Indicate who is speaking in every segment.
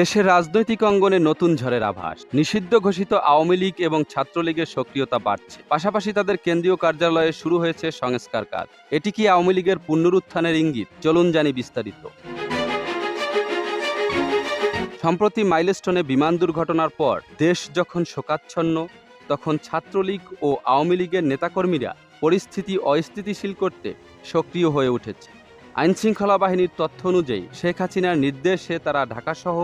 Speaker 1: দেশের রাজনৈতিক অঙ্গনে নতুন ঝড়ের আভাস। নিষিদ্ধ ঘোষিত আওয়ামী লীগ এবং ছাত্রলীগের সক্রিয়তা বাড়ছে। পাশাপাশি তাদের কেন্দ্রীয় কার্যালয়ে শুরু হয়েছে সংস্কার কাজ। এটি কি আওয়ামী লীগের পুনরুত্থানের ইঙ্গিত? চলুন জানি বিস্তারিত। সম্প্রতি মাইলস্টোনে বিমান দুর্ঘটনার পর দেশ যখন শোকাচ্ছন্ন, তখন ছাত্রলীগ ও আওয়ামী লীগের নেতাকর্মীরা পরিস্থিতি অস্থিতিশীল করতে সক্রিয় হয়ে উঠেছে। আইনশৃঙ্খলা বাহিনীর তথ্য অনুযায়ী, শেখ হাসিনার নির্দেশে তারা ঢাকাসহ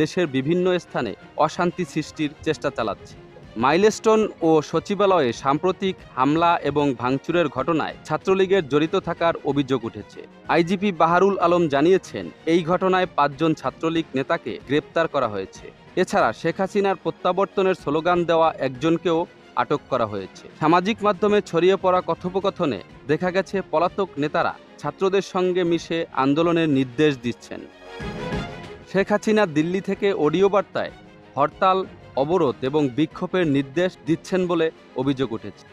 Speaker 1: দেশের বিভিন্ন স্থানে অশান্তি সৃষ্টির চেষ্টা চালাচ্ছে। মাইলস্টোন ও সচিবালয়ে সাম্প্রতিক হামলা এবং ভাঙচুরের ঘটনায় ছাত্রলীগের জড়িত থাকার অভিযোগ উঠেছে। আইজিপি বাহারুল আলম জানিয়েছেন, এই ঘটনায় পাঁচজন ছাত্রলীগ নেতাকে গ্রেপ্তার করা হয়েছে। এছাড়া শেখ হাসিনার প্রত্যাবর্তনের স্লোগান দেওয়া একজনকেও আটক করা হয়েছে। সামাজিক মাধ্যমে ছড়িয়ে পড়া কথোপকথনে দেখা গেছে, পলাতক নেতারা ছাত্রদের সঙ্গে মিশে আন্দোলনের নির্দেশ দিচ্ছেন। শেখ হাসিনা দিল্লি থেকে অডিও বার্তায় হরতাল, অবরোধ এবং বিক্ষোভের নির্দেশ দিচ্ছেন বলে অভিযোগ উঠেছে।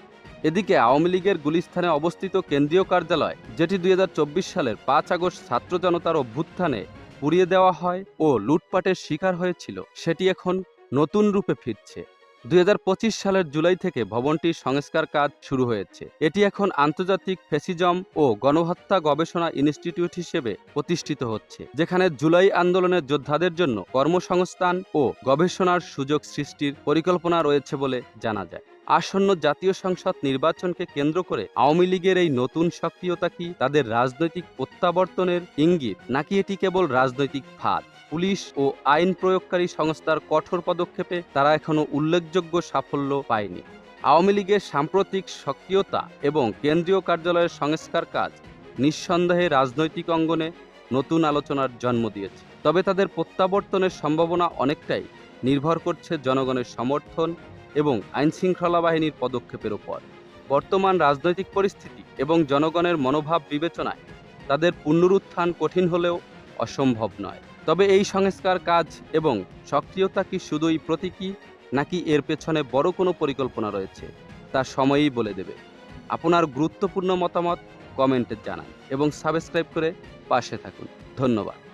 Speaker 1: এদিকে আওয়ামী লীগের গুলিস্থানে অবস্থিত কেন্দ্রীয় কার্যালয়, যেটি দুই হাজার চব্বিশ সালের পাঁচ আগস্ট ছাত্র জনতার অভ্যুত্থানে পুড়িয়ে দেওয়া হয় ও লুটপাটের শিকার হয়েছিল, সেটি এখন নতুন রূপে ফিরছে। দুই হাজার পঁচিশ সালের জুলাই থেকে ভবনটির সংস্কার কাজ শুরু হয়েছে। এটি এখন আন্তর্জাতিক ফেসিজম ও গণহত্যা গবেষণা ইনস্টিটিউট হিসেবে প্রতিষ্ঠিত হচ্ছে, যেখানে জুলাই আন্দোলনের যোদ্ধাদের জন্য কর্মসংস্থান ও গবেষণার সুযোগ সৃষ্টির পরিকল্পনা রয়েছে বলে জানা যায়। আসন্ন জাতীয় সংসদ নির্বাচনকে কেন্দ্র করে আওয়ামী লীগের এই নতুন সক্রিয়তা কি তাদের রাজনৈতিক প্রত্যাবর্তনের ইঙ্গিত, নাকি এটি কেবল রাজনৈতিক ফাঁদ? পুলিশ ও আইন প্রয়োগকারী সংস্থার কঠোর পদক্ষেপে তারা এখনও উল্লেখযোগ্য সাফল্য পায়নি। আওয়ামী লীগের সাম্প্রতিক সক্রিয়তা এবং কেন্দ্রীয় কার্যালয়ের সংস্কার কাজ নিঃসন্দেহে রাজনৈতিক অঙ্গনে নতুন আলোচনার জন্ম দিয়েছে। তবে তাদের প্রত্যাবর্তনের সম্ভাবনা অনেকটাই নির্ভর করছে জনগণের সমর্থন এবং আইনশৃঙ্খলা বাহিনীর পদক্ষেপের উপর। বর্তমান রাজনৈতিক পরিস্থিতি এবং জনগণের মনোভাব বিবেচনায় তাদের পুনরুত্থান কঠিন হলেও অসম্ভব নয়। তবে এই সংস্কার কাজ এবং সক্রিয়তা কি শুধুই প্রতীকী, নাকি এর পেছনে বড় কোনো পরিকল্পনা রয়েছে, তা সময়ই বলে দেবে। আপনার গুরুত্বপূর্ণ মতামত কমেন্টে জানান এবং সাবস্ক্রাইব করে পাশে থাকুন। ধন্যবাদ।